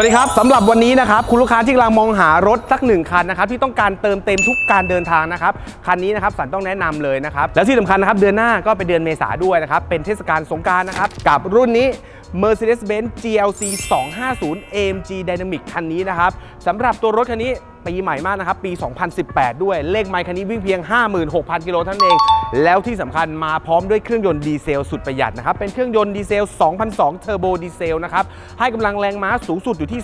วัสดีครับสำหรับวันนี้นะครับคุณลูกค้าที่กำลังมองหารถสักหนึ่งคันนะครับที่ต้องการเติมเต็มทุกการเดินทางนะครับคันนี้นะครับสันต้องแนะนำเลยนะครับแล้วที่สำคัญนะครับเดือนหน้าก็เป็นเดือนเมษาด้วยนะครับเป็นเทศกาลสงการนะครับกับรุ่นนี้ Mercedes-Benz GLC 250 AMG Dynamic คันนี้นะครับสำหรับตัวรถคันนี้ปีใหม่มากนะครับปี 2018 ด้วยเลขไมล์คันนี้วิ่งเพียง 56,000 กิโลเท่านั้นเอง แล้วที่สำคัญมาพร้อมด้วยเครื่องยนต์ดีเซลสุดประหยัดนะครับ เป็นเครื่องยนต์ดีเซล 2002 เทอร์โบดีเซลนะครับ ให้กำลังแรงม้าสูงสุดอยู่ที่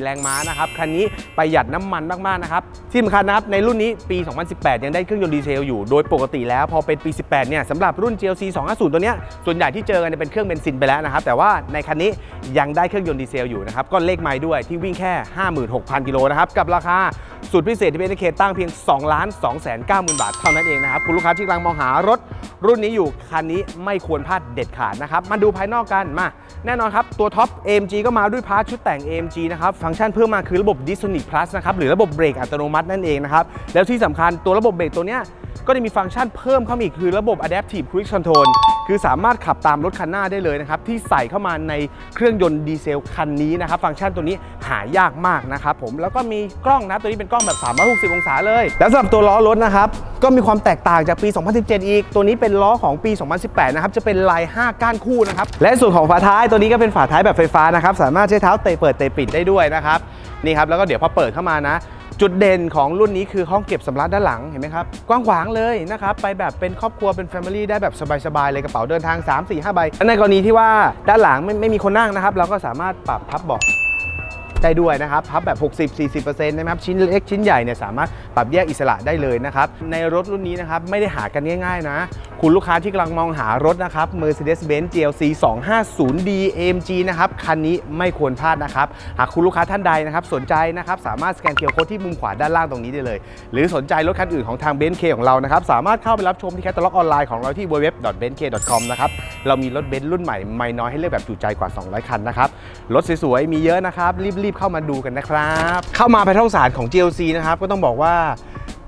204 แรงม้านะครับ คันนี้ประหยัดน้ำมันมาก ๆ นะครับ ที่สำคัญนะครับ ในรุ่นนี้ปี 2018 ยังได้เครื่องยนต์ดีเซลอยู่ โดยปกติแล้วพอเป็นปี 18 เนี่ยสำหรับรุ่น GLC 250 ตัวเนี้ยส่วนใหญ่ที่เจอกันเนี่ยเป็นเครื่องเบนซินไปแล้วนะครับ แต่ว่าในคันนี้ยังได้เครื่องยนต์ดีเซลอยู่นะครับก็เลขไมล์ด้วยที่วิ่งแค่ 56,000 กิโลนะครับกับราคา สุดพิเศษที่เป็นเคตั้งเพียง 2 ล้าน2แสน9หมื่นบาทเท่านั้นเองนะครับ คุณลูกค้าที่กำลังมองหารถรุ่นนี้อยู่ คันนี้ไม่ควรพลาดเด็ดขาดนะครับ มาดูภายนอกกันมา แน่นอนครับ ตัวท็อป AMG ก็มาด้วยพาร์ทชุดแต่ง AMG นะครับ ฟังก์ชันเพิ่มมาคือระบบ Dysonic Plus นะครับหรือระบบเบรกอัตโนมัตินั่นเองนะครับแล้วที่สำคัญตัวระบบเบรกตัวเนี้ยก็จะมีฟังก์ชันเพิ่มเข้ามาอีกคือระบบ Adaptive Cruise Control คือสามารถขับตามรถคันหน้าได้เลยนะครับที่ใส่เข้ามาในเครื่องยนต์ดีเซลคันนี้นะครับฟังก์ชันตัวนี้หายากมากนะครับผมแล้วก็มีกล้องนะตัวนี้เป็นกล้องแบบ 360 องศาเลย แล้วสำหรับตัวล้อรถนะครับก็มีความแตกต่างจากปี 2017 อีก ตัวนี้เป็นล้อของปี 2018 นะครับจะเป็นลาย 5 ก้านคู่นะครับและส่วนของฝาท้ายตัวนี้ก็เป็นฝาท้ายแบบไฟฟ้านะครับสามารถใช้เท้าเตะเปิดเตะปิดได้ด้วยนะครับนี่ครับแล้วก็เดี๋ยวพอเปิดเข้ามานะ จุดเด่นของรุ่นนี้คือห้องเก็บสำรับด้านหลังเห็นไหมครับกว้างขวางเลยนะครับไปแบบเป็นครอบครัวเป็น Family ได้แบบสบายๆเลยกระเป๋าเดินทาง 3 4 5ใบในกรณีที่ว่าด้านหลังไม่ไม่มีคนนั่งนะครับ เราก็สามารถปรับพับเบาะ ได้ด้วยนะครับพับแบบ 60-40%นะครับชิ้นเล็กชิ้นใหญ่เนี่ยสามารถปรับแยกอิสระได้เลยนะครับในรถรุ่นนี้นะครับไม่ได้หากันง่ายๆนะ คุณลูกค้าที่กำลังมองหารถนะครับ Mercedes-Benz GLC 250D AMG นะครับคันนี้ไม่ควรพลาดนะครับ หากคุณลูกค้าท่านใดนะครับสนใจนะครับสามารถสแกนเคอร์โค้ดที่มุมขวาด้านล่างตรงนี้ได้เลย หรือสนใจรถคันอื่นของทาง b e n z K ของเรานะครับสามารถเข้าไปรับชมที่แคตตาล็อกออนไลน์ของเราที่ www.benzk.com นะครับเรามีรถเบนซ์รุ่นใหม่ไม่น้อยให้เลือกแบบจุใจกว่า 200 คันนะครับ รถสวยๆ มีเยอะนะครับ รีบๆ เข้ามาดูกันนะครับ เข้ามาในห้องสารของ GLC นะครับ ก็ต้องบอกว่า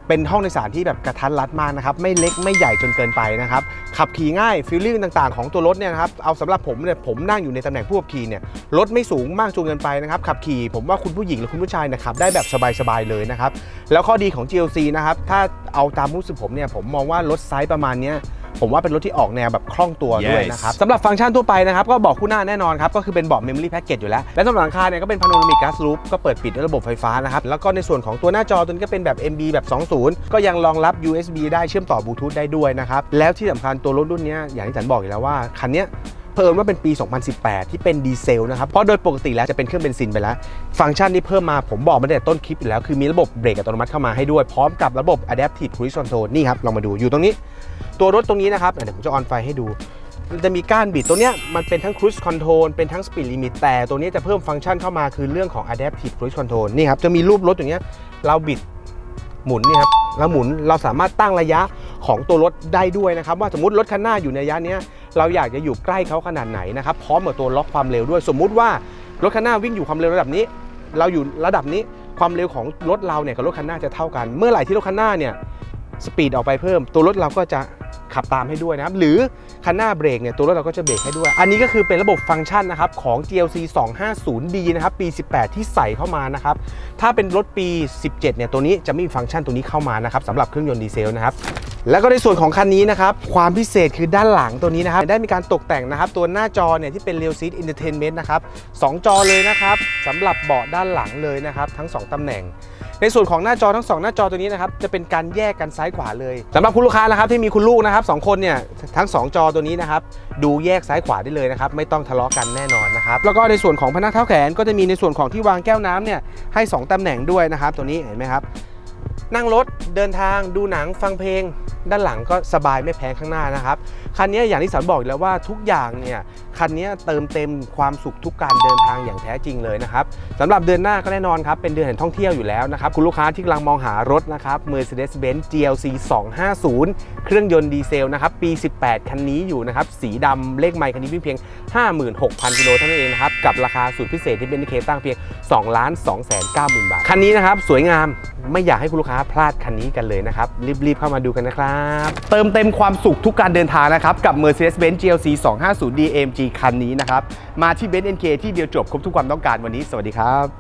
เป็นห้องโดยสารที่แบบกระทัดรัดมากนะครับ ไม่เล็กไม่ใหญ่จนเกินไปนะครับ ขับขี่ง่ายฟีลลิ่งต่างๆ ของตัวรถเนี่ยนะครับเอาสำหรับผมเนี่ยผมนั่งอยู่ในตำแหน่งผู้ขับขี่เนี่ยรถไม่สูงมากจนเกินไปนะครับ ขับขี่ผมว่าคุณผู้หญิงหรือคุณผู้ชายเนยขับได้แบบสบายๆเลยนะครับ แล้วข้อดีของ GLC นะครับถ้าเอาตามรู้สึกผมเนี่ยผมมองว่ารถไซส์ประมาณเนี้ย ผมว่าเป็นรถที่ออกแนวแบบคล่องตัวด้วย Yes นะครับสำหรับฟังก์ชันทั่วไปนะครับก็เบอกคู่หน้าแน่นอนครับก็คือเป็นเบาะ Memory Package อยู่แล้ว และสำหรับหลังคาเนี่ยก็เป็น Panoramic Glass Roof ก็เปิดปิดด้วยระบบไฟฟ้านะครับแล้วก็ในส่วนของตัวหน้าจอตัวนี้ก็เป็นแบบ MB แบบ 20 ก็ยังรองรับ USB ได้เชื่อมต่อบลูทูธได้ด้วยนะครับแล้วที่สำคัญตัวรถรุ่นเนี้ยอย่างที่ฉันบอกอยู่แล้วว่าคันเนี้ย เพิ่มว่าเป็นปี 2018 ที่เป็นดีเซลนะครับ เพราะโดยปกติแล้วจะเป็นเครื่องเบนซินไปแล้ว ฟังก์ชันที่เพิ่มมาผมบอกมาตั้งแต่ต้นคลิปอยู่แล้ว คือมีระบบเบรกอัตโนมัติเข้ามาให้ด้วย พร้อมกับระบบ Adaptive Cruise Control นี่ครับลองมาดูอยู่ตรงนี้ ตัวรถตรงนี้นะครับเดี๋ยวผมจะออนไฟให้ดูมันจะมีก้านบิดตัวเนี้ยมันเป็นทั้ง Cruise Control เป็นทั้ง Speed Limit แต่ตัวนี้จะเพิ่มฟังก์ชันเข้ามาคือเรื่องของ Adaptive Cruise Control นี่ครับจะมีรูปรถอย่างเงี้ยเราบิดหมุนนี่ครับเราหมุนเราสามารถตั้งระยะ ของตัวรถได้ด้วยนะครับว่าสมมติรถคันหน้าอยู่ในระยะนี้เราอยากจะอยู่ใกล้เขาขนาดไหนนะครับพร้อมกับตัวล็อกความเร็วด้วย สมมุติว่ารถคันหน้าวิ่งอยู่ความเร็วระดับนี้ เราอยู่ระดับนี้ความเร็วของรถเราเนี่ยกับรถคันหน้าจะเท่ากัน เมื่อไหร่ที่รถคันหน้าเนี่ยสปีดออกไปเพิ่ม ตัวรถเราก็จะ ขับตามให้ด้วยนะครับ หรือคันหน้าเบรกเนี่ยตัวรถเราก็จะเบรกให้ด้วย อันนี้ก็คือเป็นระบบฟังก์ชันนะครับของ GLC 250D นะครับปี 18 ที่ใส่เข้ามานะครับ ถ้าเป็นรถปี 17 เนี่ยตัวนี้จะไม่มีฟังก์ชันตัวนี้เข้ามานะครับสำหรับเครื่องยนต์ดีเซลนะครับแล้วก็ในส่วนของคันนี้นะครับ ความพิเศษคือด้านหลังตัวนี้นะครับ ได้มีการตกแต่งนะครับ ตัวหน้าจอเนี่ยที่เป็น Real Seat Entertainment นะครับสองจอเลยนะครับสำหรับเบาะด้านหลังเลยนะครับ ทั้ง 2 ตำแหน่ง ในส่วนของหน้าจอทั้งสองหน้าจอตัวนี้นะครับจะเป็นการแยกกันซ้ายขวาเลยสำหรับคุณลูกค้านะครับที่มีคุณลูกนะครับสองคนเนี่ยทั้งสองจอตัวนี้นะครับดูแยกซ้ายขวาได้เลยนะครับไม่ต้องทะเลาะกันแน่นอนนะครับแล้วก็ในส่วนของพนักเท้าแขนก็จะมีในส่วนของที่วางแก้วน้ำเนี่ยให้ 2ตำแหน่งด้วยนะครับตัวนี้เห็นไหมครับ นั่งรถเดินทางดูหนังฟังเพลง ด้านหลังก็สบายไม่แพ้ข้างหน้านะครับคันนี้อย่างที่สันบอกอยู่แล้วว่าทุกอย่างเนี่ยคันนี้เติมเต็มความสุขทุกการเดินทางอย่างแท้จริงเลยนะครับสำหรับเดือนหน้าก็แน่นอนครับเป็นเดือนแห่งท่องเที่ยวอยู่แล้วนะครับคุณลูกค้าที่กำลังมองหารถนะครับ Mercedes-Benz GLC 250 เครื่องยนต์ดีเซลนะครับปี 18 คันนี้อยู่นะครับสีดำเลขไมล์คันนี้วิ่งเพียง 56,000กิโลเท่านั้นเองนะครับกับราคาสุดพิเศษที่เป็นเคตั้งเพียง2ล้าน2แสน9หมื่นบาทคันนี้นะครับสวยงามไม่อยากให้คุณลูกค้าพลาดคันนี้กันเลยนะครับ รีบๆเข้ามาดูกันนะครับ เติมเต็มความสุขทุกการเดินทางนะครับ กับ Mercedes-Benz GLC 250 DMG คันนี้นะครับ มาที่ Benz NK ที่เดียวจบครบทุกความต้องการวันนี้ สวัสดีครับ